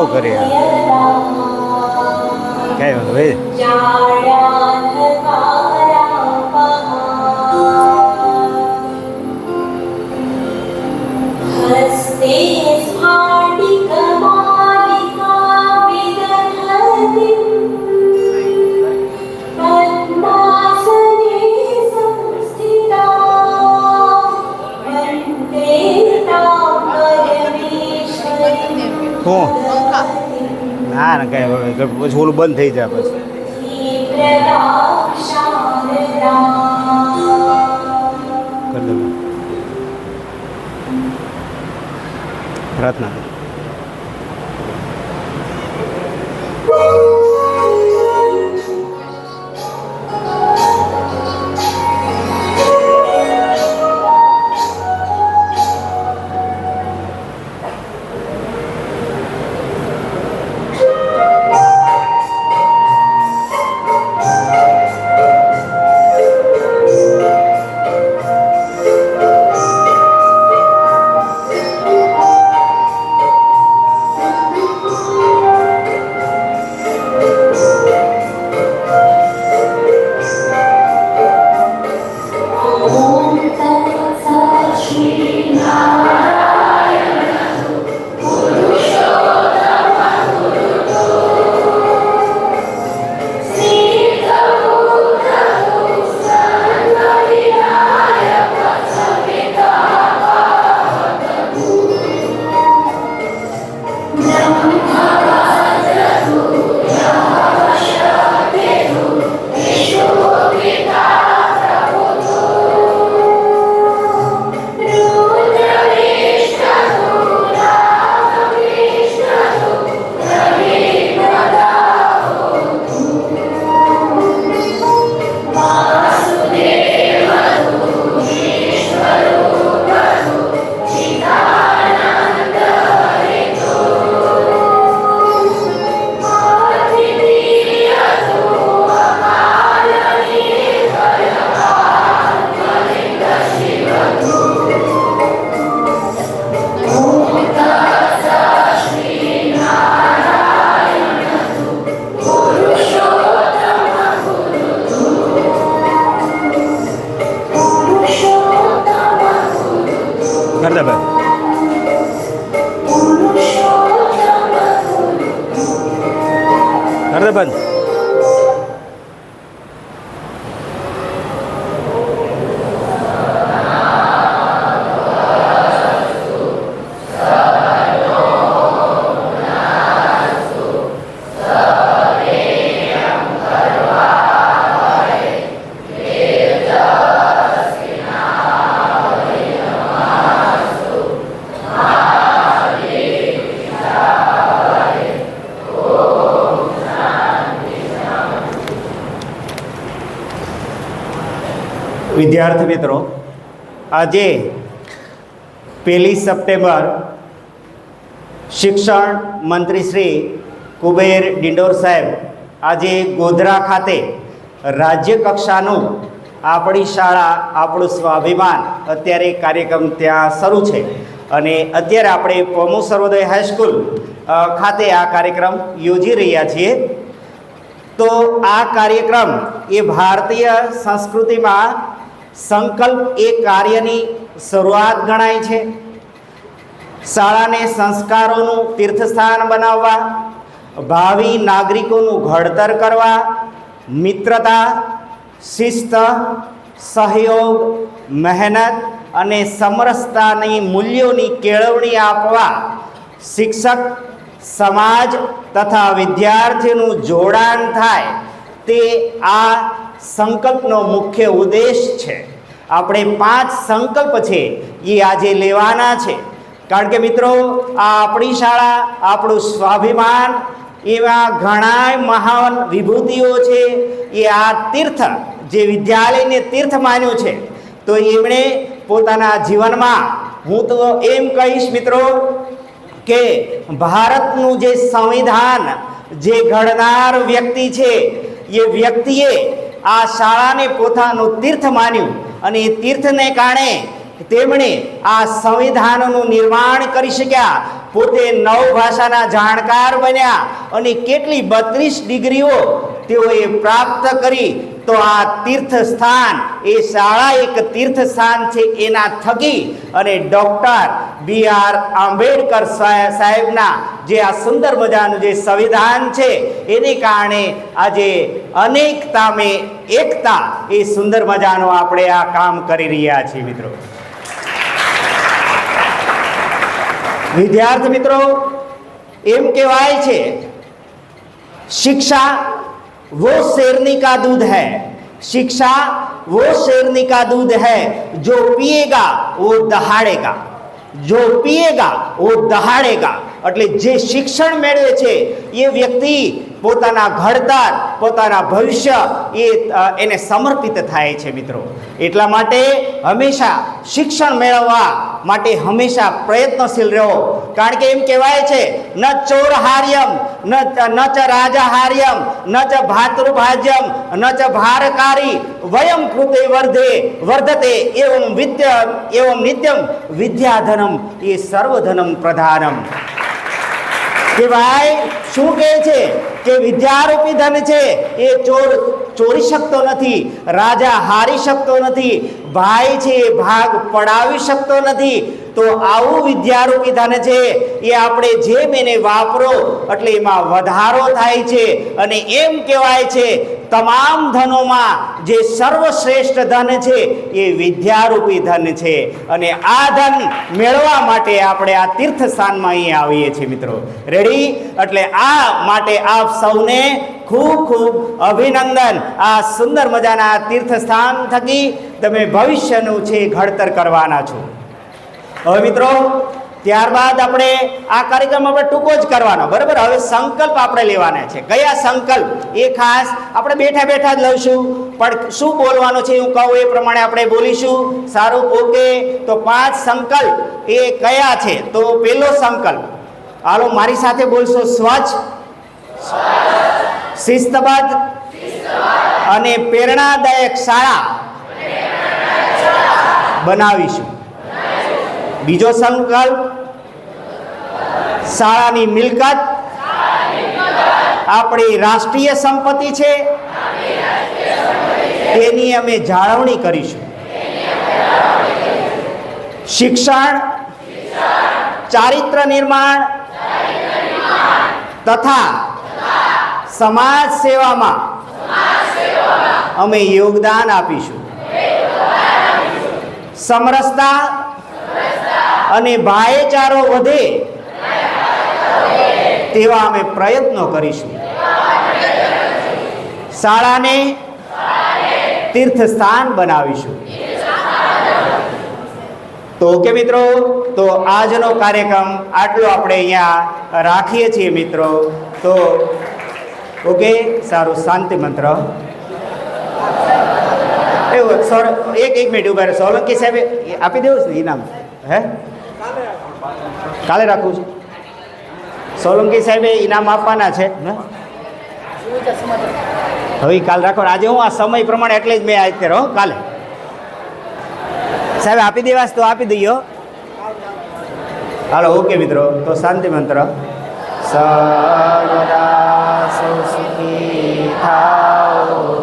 બહુ કરી કઈ વાંધો ભાઈ Bom, ના ને કાંઈ પછી ઓલું બંધ થઈ જાય પછી. પ્રાર્થના. કરી વિદ્યાર્થી મિત્રો, આજે પહેલી સપ્ટેમ્બર શિક્ષણ મંત્રી શ્રી કુબેર ડિંડોર સાહેબ આજે ગોધરા ખાતે રાજ્ય કક્ષાનું આપણી શાળા, આપણું સ્વાભિમાન અત્યારે કાર્યક્રમ ત્યાં શરૂ છે. અને અત્યારે આપણે પોમુ સર્વોદય હાઈસ્કૂલ ખાતે આ કાર્યક્રમ યોજી રહ્યા છીએ. તો આ કાર્યક્રમ એ ભારતીય સંસ્કૃતિમાં સંકલ્પ એ કાર્યની શરૂઆત ગણાય છે. શાળાને સંસ્કારોનું તીર્થસ્થાન બનાવવા, ભાવિ નાગરિકોનું ઘડતર કરવા, મિત્રતા, શિસ્ત, સહયોગ, મહેનત અને સમરસતાની મૂલ્યોની કેળવણી આપવા શિક્ષક, સમાજ તથા વિદ્યાર્થીનું જોડાણ થાય તે આ સંકલ્પનો મુખ્ય ઉદ્દેશ છે. આપણે પાંચ સંકલ્પ છે એ આજે લેવાના છે. કારણ કે મિત્રો, આ આપણી શાળા, આપણું સ્વાભિમાન, એવા ઘણા મહાન વિભૂતિઓ છે, એ આ તીર્થ, જે વિદ્યાલયને તીર્થ માન્યું છે. તો એમણે પોતાના જીવનમાં, હું તો એમ કહીશ મિત્રો, કે ભારતનું જે સંવિધાન, જે ઘડનાર વ્યક્તિ છે, એ વ્યક્તિએ આ શાળાને પોતાનું તીર્થ માન્યું અને એ તીર્થને કારણે તેમણે આ સંવિધાનનું નિર્માણ કરી શક્યા. પોતે નવ ભાષાના જાણકાર બન્યા અને કેટલી બત્રીસ ડિગ્રીઓ તેઓએ પ્રાપ્ત કરી, તો આ તીર્થ સ્થાન એ શાળા એક તીર્થ સ્થાન છે, એના થકી. અને ડૉક્ટર બી આર આંબેડકર સાહેબના જે આ સુંદર મજાનું જે સંવિધાન છે, એને કારણે આજે અનેકતા મેં એકતા, એ સુંદર મજાનું આપણે આ કામ કરી રહ્યા છીએ મિત્રો. વિદ્યાર્થી મિત્રો, એમ કહેવાય છે, શિક્ષા वो शेरनी का दूध है शिक्षा वो शेरनी का दूध है जो पिएगा वो दहाड़ेगा જો પીએગા વો દહાડેગા એટલે જે શિક્ષણ મેળવે છે એ વ્યક્તિ પોતાના ઘડતર, પોતાના ભવિષ્ય એ એને સમર્પિત થાય છે મિત્રો. એટલા માટે હંમેશા શિક્ષણ મેળવવા માટે હંમેશા પ્રયત્નશીલ રહો. કારણ કે એમ કહેવાય છે, ન ચોર હાર્યમ ન ચ- રાજા હાર્યમ, ન ચ ભાતૃભાજ્યમ, ન ચ ભારકારી, વયમ કૃતે વર્ધે, વર્ધતે એવમ વિદ્ય, એવમ નિત્યમ, વિદ્યાધનમ એ સર્વધનમ પ્રધાનમ. કે ભાઈ, શું કહે છે? કે વિદ્યારૂપી ધન છે, એ ચોર ચોરી શકતો નથી, રાજા હારી શકતો નથી, ભાઈ છે ભાગ પડાવી શકતો નથી તો આવું વિદ્યારૂપી ધન છે, એ આપણે જેમ એને વાપરો, એટલે એમાં વધારો થાય છે. અને એમ કહેવાય છે, તમામ ધનોમાં જે સર્વશ્રેષ્ઠ ધન છે, એ વિદ્યારૂપી ધન છે. અને આ ધન મેળવવા માટે આપણે આ તીર્થ સ્થાનમાં અહીં આવીએ છીએ મિત્રો. રેડી એટલે આ માટે આપ સૌને ખૂબ ખૂબ અભિનંદન. આ સુંદર મજાના તીર્થ સ્થાન થકી તમે ભવિષ્યનું છે ઘડતર કરવાના છો. હવે મિત્રો, ત્યારબાદ આપણે આ કાર્યક્રમ આપણે ટૂંકો જ કરવાનો, બરાબર? હવે સંકલ્પ આપણે લેવાના છે. કયા સંકલ્પ? એ ખાસ આપણે બેઠા બેઠા જ લઈશું. પણ શું બોલવાનું છે હું કહું એ પ્રમાણે આપણે બોલીશું. સારું, ઓકે. તો પાંચ સંકલ્પ. એ કયા છે? તો પહેલો સંકલ્પ. હાલો, મારી સાથે બોલશો. સ્વચ્છ. શિસ્તબદ્ધ. અને પ્રેરણાદાયક શાળા બનાવીશું. બીજો સંકલ્પ, શાળાની મિલકત. આપણી રાષ્ટ્રીય સંપત્તિ છે. તેની અમે જાળવણી કરીશું. શિક્ષણ, ચારિત્ર નિર્માણ તથા સમાજ સેવામાં અમે યોગદાન આપીશું. સમરસતા અને ભાઈચારો વધે તેવા અમે પ્રયત્નો કરીશું. શાળાને તીર્થ સ્થાન બનાવીશું. તો ઓકે મિત્રો, તો આજનો કાર્યક્રમ આટલો આપણે અહીંયા રાખીએ છીએ મિત્રો. તો ઓકે, સારું, શાંતિ મંત્ર. એવું સોર એક એક મિનિટ ઊભા સોલંકી સાહેબે આપી દેવું છે ઇનામ? હે? કાલે રાખવું છે. સોલંકી સાહેબે ઇનામ આપવાના છે હવે કાલ રાખો. આજે હું આ સમય પ્રમાણે એટલે જ મેં આ કરો કાલે. સાહેબ, આપી દેવાસ તો આપી દઈએ. હાલો, ઓકે મિત્રો. તો શાંતિ મંત્ર સુખી થાઓ.